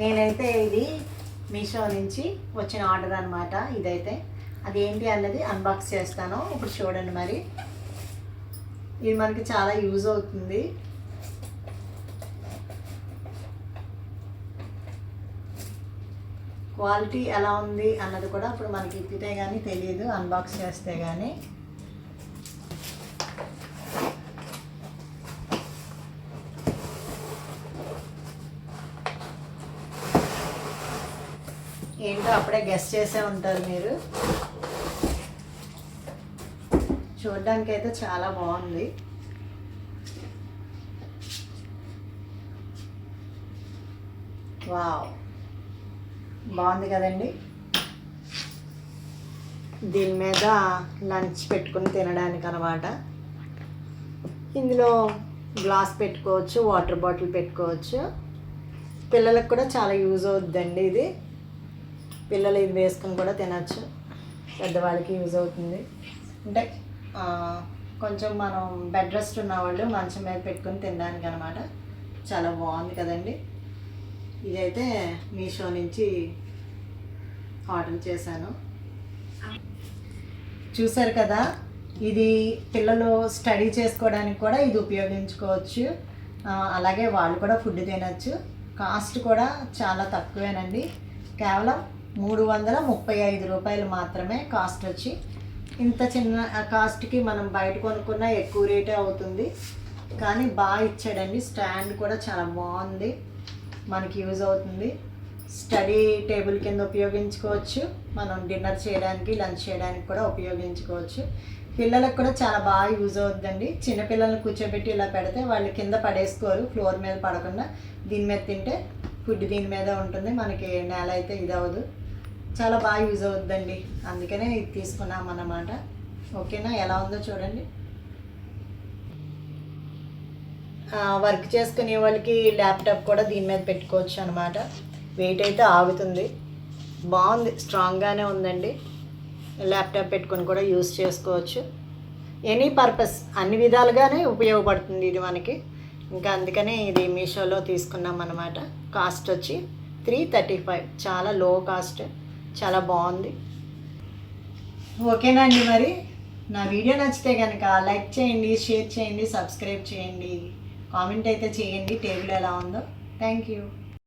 నేనైతే ఇది మీషో నుంచి వచ్చిన ఆర్డర్ అనమాట ఇదైతే. అదేంటి అన్నది అన్బాక్స్ చేస్తాను. ఇప్పుడు చూడండి మరి. ఇది మనకి చాలా యూజ్ అవుతుంది. క్వాలిటీ ఎలా ఉంది అన్నది కూడా ఇప్పుడు మనకి ఇప్పితే కానీ తెలియదు. అన్బాక్స్ చేస్తే కానీ ఏంటో అప్పుడే గెస్ట్ చేసే ఉంటారు మీరు. చూడడానికి అయితే చాలా బాగుంది. వావ్. బాగుంది కదండి. దీని మీద లంచ్ పెట్టుకుని తినడానికి అనమాట ఇందులో గ్లాస్ పెట్టుకోవచ్చు వాటర్ బాటిల్ పెట్టుకోవచ్చు. పిల్లలకు కూడా చాలా యూజ్ అవుతుందండి ఇది. పిల్లలు ఇది వేసుకుని కూడా తినచ్చు. పెద్దవాళ్ళకి యూజ్ అవుతుంది. అంటే కొంచెం మనం బెడ్ రెస్ట్ ఉన్నవాళ్ళు మంచం మీద పెట్టుకుని తినడానికి అనమాట చాలా బాగుంది కదండి. ఇదైతే మీషో నుంచి ఆర్డర్ చేశాను. చూసారు కదా ఇది పిల్లలు స్టడీ చేసుకోవడానికి కూడా ఇది ఉపయోగించుకోవచ్చు. అలాగే వాళ్ళు కూడా ఫుడ్ తినచ్చు. కాస్ట్ కూడా చాలా తక్కువేనండి. కేవలం మూడు వందల ముప్పై ఐదు రూపాయలు మాత్రమే కాస్ట్ వచ్చి ఇంత చిన్న కాస్ట్కి మనం బయట కొనుక్కున్న ఎక్కువ రేటే అవుతుంది. కానీ బాగా ఇచ్చాడండి స్టాండ్ కూడా చాలా బాగుంది మనకి యూజ్ అవుతుంది. స్టడీ టేబుల్ కింద ఉపయోగించుకోవచ్చు మనం డిన్నర్ చేయడానికి లంచ్ చేయడానికి కూడా ఉపయోగించుకోవచ్చు. పిల్లలకు కూడా చాలా బాగా యూజ్ అవుతుందండి. చిన్నపిల్లల్ని కూర్చోబెట్టి ఇలా పెడితే వాళ్ళు కింద పడేసుకోరు ఫ్లోర్ మీద పడకుండా. దీని మీద తింటే ఫుడ్ దీని మీద ఉంటుంది మనకి నేల అయితే ఇది అవ్వదు. చాలా బాగా యూజ్ అవుతుందండి అందుకనే ఇది తీసుకున్నాం అన్నమాట. ఓకేనా? ఎలా ఉందో చూడండి. వర్క్ చేసుకునే వాళ్ళకి ల్యాప్టాప్ కూడా దీని మీద పెట్టుకోవచ్చు అనమాట వెయిట్ అయితే ఆగుతుంది. బాగుంది. స్ట్రాంగ్గానే ఉందండి. ల్యాప్టాప్ పెట్టుకొని కూడా యూస్ చేసుకోవచ్చు. ఎనీ పర్పస్ అన్ని విధాలుగానే ఉపయోగపడుతుంది ఇది మనకి. ఇంకా అందుకనే ఇది మీషోలో తీసుకున్నాం అనమాట కాస్ట్ వచ్చి త్రీ థర్టీ ఫైవ్. చాలా లో కాస్ట్ చాలా బాగుంది. ఓకేనా అండి మరి? నా వీడియో నచ్చితే కనుక లైక్ చేయండి షేర్ చేయండి సబ్స్క్రైబ్ చేయండి. కామెంట్ అయితే చేయండి టేబుల్ ఎలా ఉందో. Thank you.